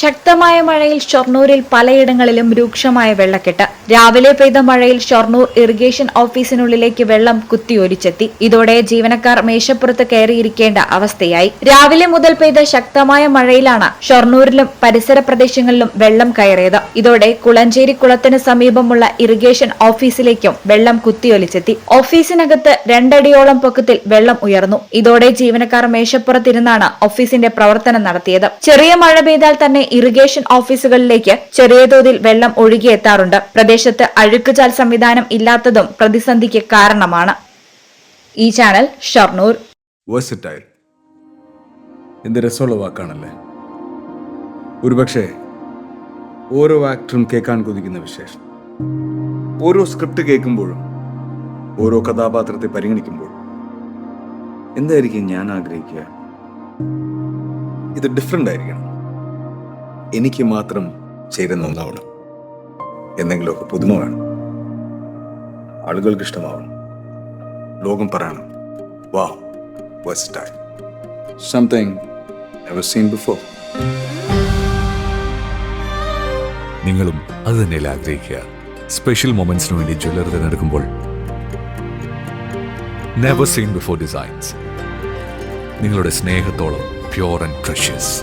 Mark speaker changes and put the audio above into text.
Speaker 1: ശക്തമായ മഴയിൽ ഷൊർണൂരിൽ പലയിടങ്ങളിലും രൂക്ഷമായ വെള്ളക്കെട്ട്. രാവിലെ പെയ്ത മഴയിൽ ഷൊർണൂർ ഇറിഗേഷൻ ഓഫീസിനുള്ളിലേക്ക് വെള്ളം കുത്തിയൊലിച്ചെത്തി. ഇതോടെ ജീവനക്കാർ മേശപ്പുറത്ത് കയറിയിരിക്കേണ്ട അവസ്ഥയായി. രാവിലെ മുതൽ പെയ്ത ശക്തമായ മഴയിലാണ് ഷൊർണൂരിലും പരിസര പ്രദേശങ്ങളിലും വെള്ളം കയറിയത്. ഇതോടെ കുളഞ്ചേരി കുളത്തിന് സമീപമുള്ള ഇറിഗേഷൻ ഓഫീസിലേക്കും വെള്ളം കുത്തിയൊലിച്ചെത്തി. ഓഫീസിനകത്ത് രണ്ടടിയോളം പൊക്കത്തിൽ വെള്ളം ഉയർന്നു. ഇതോടെ ജീവനക്കാർ മേശപ്പുറത്തിരുന്നാണ് ഓഫീസിന്റെ പ്രവർത്തനം നടത്തിയത്. ചെറിയ മഴ പെയ്താൽ തന്നെ ഇറിഗേഷൻ ഓഫീസുകളിലേക്ക് ചെറിയ തോതിൽ വെള്ളം ഒഴുകിയെത്താറുണ്ട്. പ്രദേശത്ത് അഴുക്കുചാൽ സംവിധാനം ഇല്ലാത്തതും പ്രതിസന്ധിക്ക് കാരണമാണ്. ഈ ചാനൽ ഷർണൂർ.
Speaker 2: എന്ത് രസമുള്ള വാക്കാണല്ലേ? ഒരുപക്ഷെ ഓരോ ആക്ടറും കേൾക്കാൻ കൊതിക്കുന്ന വിശേഷം. ഓരോ സ്ക്രിപ്റ്റ് കേൾക്കുമ്പോഴും ഓരോ കഥാപാത്രത്തെ പരിഗണിക്കുമ്പോഴും എന്തായിരിക്കും ഞാൻ ആഗ്രഹിക്കുക? ഇത് ഡിഫറെന്റ് ആയിരിക്കണം. എനിക്ക് മാത്രം ചേരുന്ന ഒന്നാവണം. എന്തെങ്കിലുമൊക്കെ പുതുമ വേണം. ആളുകൾക്ക് ഇഷ്ടമാവണം ലോകം പറയണം. വാ versatile. Something never seen before
Speaker 3: നിങ്ങളും അത് തന്നെയല്ലേ ആഗ്രഹിക്കുക. സ്പെഷ്യൽ മൊമെന്റ്സിന് വേണ്ടി ജ്വല്ലറി തിരഞ്ഞെടുക്കുമ്പോൾ നെവർ സീൻ ബിഫോർ ഡിസൈൻസ് നിങ്ങളുടെ സ്നേഹത്തോളം പ്യോർ ആൻഡ് പ്രഷ്യസ്